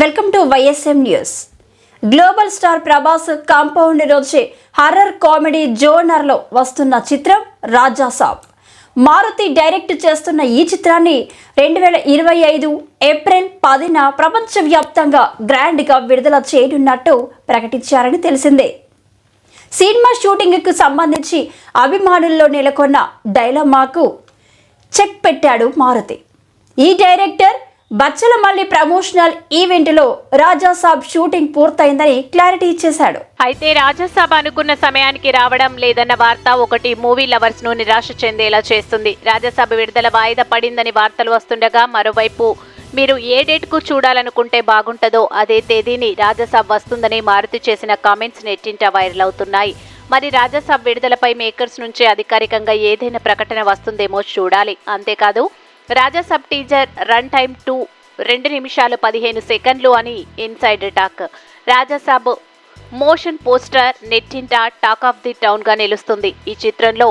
Welcome to YSM news. Global star Prabhas compound నుంచి horror comedy జోనర్లో వస్తున్న చిత్రం రాజా సాబ్. మారుతి డైరెక్ట్ చేస్తున్న ఈ చిత్రాన్ని రెండు వేల ఇరవై ఐదు ఏప్రిల్ పదిన ప్రపంచవ్యాప్తంగా గ్రాండ్గా విడుదల చేయనున్నట్టు ప్రకటించారని తెలిసిందే. సినిమా షూటింగ్కు సంబంధించి అభిమానుల్లో నెలకొన్న డైలమాకు చెక్ పెట్టాడు మారుతి. ఈ డైరెక్టర్ బచ్చలమల్లి ప్రమోషనల్ ఈవెంట్లో రాజా షూటింగ్ పూర్తయిందని క్లారిటీ ఇచ్చేశాడు. అయితే రాజాసాబ్ అనుకున్న సమయానికి రావడం లేదన్న వార్త ఒకటి మూవీ లవర్స్ను నిరాశ చెందేలా చేస్తుంది. రాజాసాబ్ విడుదల వాయిదా పడిందని వార్తలు వస్తుండగా మరోవైపు మీరు ఏ డేట్కు చూడాలనుకుంటే బాగుంటుందో అదే తేదీని రాజ్యసభ వస్తుందని మారుతి చేసిన కామెంట్స్ నెట్టింట వైరల్ అవుతున్నాయి. మరి రాజాసాబ్ విడుదలపై మేకర్స్ నుంచి అధికారికంగా ఏదైనా ప్రకటన వస్తుందేమో చూడాలి. అంతేకాదు Raja Saab teaser run time two రెండు నిమిషాలు పదిహేను సెకండ్లు అని inside talk Rajasaab motion poster నెట్టింట టాక్ ఆఫ్ ది టౌన్గా నిలుస్తుంది. ఈ చిత్రంలో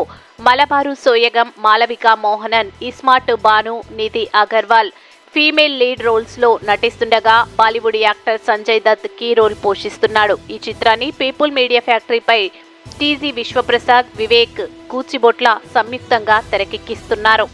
మలబారు సోయగం మాలవిక మోహనన్ ఇస్మార్ట్ బాను నిధి అగర్వాల్ ఫీమేల్ లీడ్ రోల్స్లో నటిస్తుండగా Bollywood actor Sanjay Dutt key role పోషిస్తున్నాడు. ఈ చిత్రాన్ని పీపుల్ మీడియా ఫ్యాక్టరీపై టీజీ విశ్వప్రసాద్ వివేక్ కూచిబొట్ల సంయుక్తంగా తెరకెక్కిస్తున్నారు.